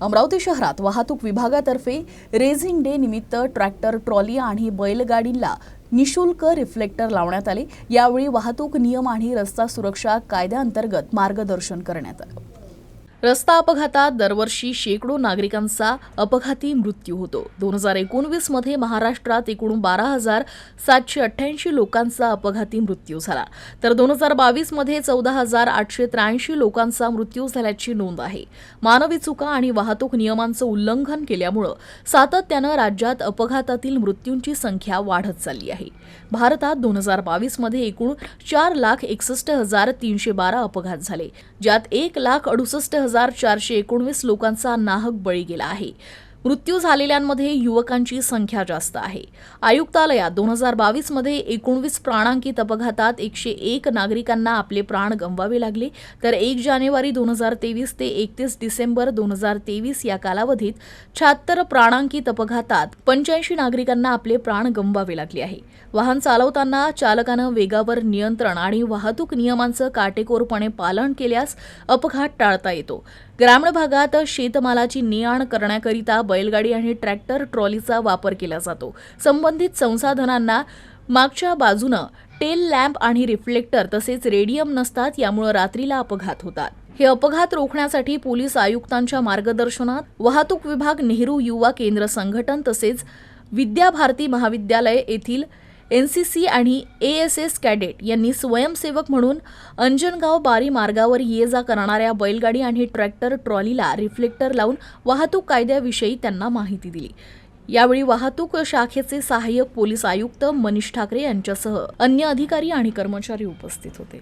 अमरावती शहरात वाहतूक विभागातर्फे रेझिंग डे निमित्त ट्रॅक्टर ट्रॉली आणि बैलगाडींना निशुल्क रिफ्लेक्टर लावण्यात आले. यावेळी वाहतूक नियम आणि रस्ता सुरक्षा कायद्याअंतर्गत मार्गदर्शन करण्यात आलं. रस्ता अपघातात दरवर्षी शेकडो नागरिकांचा अपघाती मृत्यू होतो. दोन हजार एकोणवीसमध्ये महाराष्ट्रात एकूण बारा हजार सातशे अठ्ठ्याऐंशी लोकांचा अपघाती मृत्यू झाला. तर दोन हजार बावीसमध्ये चौदा हजार आठशे त्र्याऐंशी लोकांचा मृत्यू झाल्याची नोंद आहे. मानवी चुका आणि वाहतूक नियमांचं उल्लंघन केल्यामुळं सातत्यानं राज्यात अपघातातील मृत्यूंची संख्या वाढत चालली आहे. भारतात दोन हजार बावीसमध्ये एकूण चार लाख एकसष्ट हजार तीनशे बारा अपघात झाले ज्यात एक लाख अडुसष्ट हजार चारशे एकोणवीस लोकांचा नाहक बळी गेला आहे. मृत्यू झालेल्यांमध्ये युवकांची संख्या जास्त आहे. आयुक्तालयात दोन हजार बावीसमध्ये एकोणवीस प्राणांकित अपघातात एकशे एक नागरिकांना आपले प्राण गमवावे लागले. तर एक जानेवारी दोन हजार तेवीस ते एकतीस डिसेंबर दोन हजार तेवीस या कालावधीत शहात्तर प्राणांकित अपघातात पंच्याऐंशी नागरिकांना आपले प्राण गमवावे लागले आहे. वाहन चालवताना चालकानं वेगावर नियंत्रण आणि वाहतूक नियमांचं काटेकोरपणे पालन केल्यास अपघात टाळता येतो. ग्रामीण भागात शेतमालाची ने आण करण्याकरिता बैलगाडी आणि ट्रॅक्टर ट्रॉलीचा वापर केला जातो. संबंधित संसाधनांना मागच्या बाजूनं टेल लॅम्प आणि रिफ्लेक्टर तसेच रेडियम नसतात यामुळे रात्रीला अपघात होतात. हे अपघात रोखण्यासाठी पोलीस आयुक्तांच्या मार्गदर्शनात वाहतूक विभाग नेहरू युवा केंद्र संघटन तसेच विद्याभारती महाविद्यालय येथील एन सी सी आणि ए एस एस कॅडेट यांनी स्वयंसेवक म्हणून अंजनगाव बारी मार्गावर ये जा करणाऱ्या बैलगाडी आणि ट्रॅक्टर ट्रॉलीला रिफ्लेक्टर लावून वाहतूक कायद्याविषयी त्यांना माहिती दिली. यावेळी वाहतूक शाखेचे सहाय्यक पोलीस आयुक्त मनीष ठाकरे यांच्यासह अन्य अधिकारी आणि कर्मचारी उपस्थित होते.